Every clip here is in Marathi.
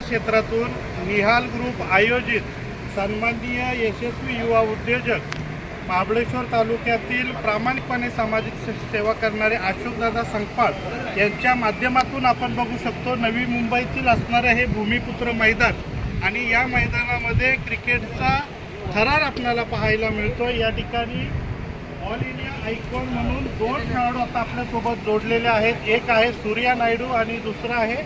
क्षेत्रातून निहाल ग्रुप आयोजित सन्माननीय यशस्वी युवा उद्योजक महाबळेश्वर तालुक्यातील प्रामाणिकपणे सामाजिक सेवा करणारे अशोकदादा संकपाळ यांच्या माध्यमातून आपण बघू शकतो नवी मुंबईतील असणारे हे भूमिपुत्र मैदान. आणि या मैदानामध्ये क्रिकेटचा थरार आपल्याला पाहायला मिळतो. या ठिकाणी ऑल इंडिया आयकॉन म्हणून दोन खेळाडू आता आपल्यासोबत जोडलेले आहेत. एक आहे सूर्या नायडू आणि दुसरा आहे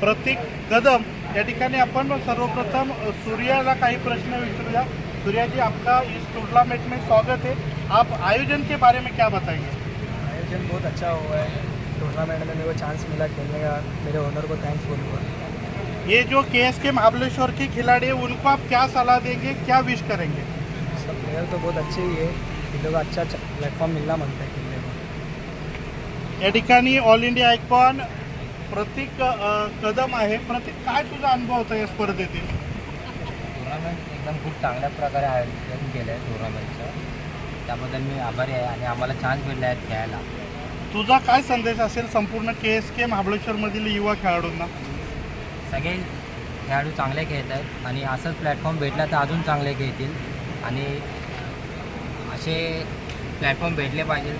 प्रतीक कदम. या ठिकाणी आपण सर्वप्रथम सूर्याला काही प्रश्न विचारूया. सूर्या जी आपका इस टूर्नामेंट में स्वागत है। आप आयोजन के बारे में क्या बताएँगे आयोजन बहुत अच्छा हुआ है। टूर्नामेंट में मेरे को चांस मिला खेलने का। मेरे ओनर को थैंक्स बोलूँगा। ये जो के एस के महाबलेश्वर के खिलाड़ी हैं उनको आप क्या सलाह देंगे? क्या विश करेंगे? सब प्लेयर तो बहुत अच्छे ही है। इन लोगों को अच्छा प्लेटफॉर्म मिलना माँगता है खेलने को या ठिकाणी all India icon Prateek Kadam आहे। प्रतीक काय तुझा अनुभव होता या स्पर्धेतील? टुर्नामेंट एकदम खूप चांगल्या प्रकारे आयोजन केलं आहे टुर्नामेंटचं त्याबद्दल मी आभारी आहे आणि आम्हाला चान्स भेटले आहेत खेळायला. तुझा काय संदेश असेल संपूर्ण के एस के महाबळेश्वरमधील युवा खेळाडूंना? सगळे खेळाडू चांगले खेळत आहेत आणि असंच प्लॅटफॉर्म भेटला तर अजून चांगले खेळतील. आणि असे प्लॅटफॉर्म भेटले पाहिजे.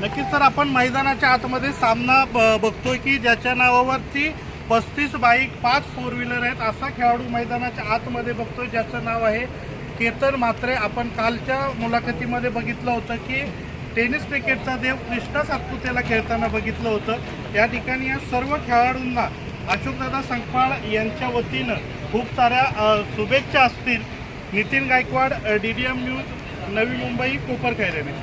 नक्कीच तर आपण मैदानाच्या आतमध्ये सामना ब- बघतोय की ज्याच्या नावावरती पस्तीस बाईक पाच फोर व्हीलर आहेत. असा खेळाडू मैदानाच्या आतमध्ये बघतोय ज्याचं नाव आहे केतन म्हात्रे. आपण कालच्या मुलाखतीमध्ये बघितलं होतं की टेनिस क्रिकेटचा देव कृष्णा सातपुतेला खेळताना बघितलं होतं. या ठिकाणी या सर्व खेळाडूंना अशोकदादा संकपाळ यांच्या वतीनं खूप साऱ्या शुभेच्छा असतील. Nitin Gaikwad D D M news Navi Mumbai Kopar खैरेने.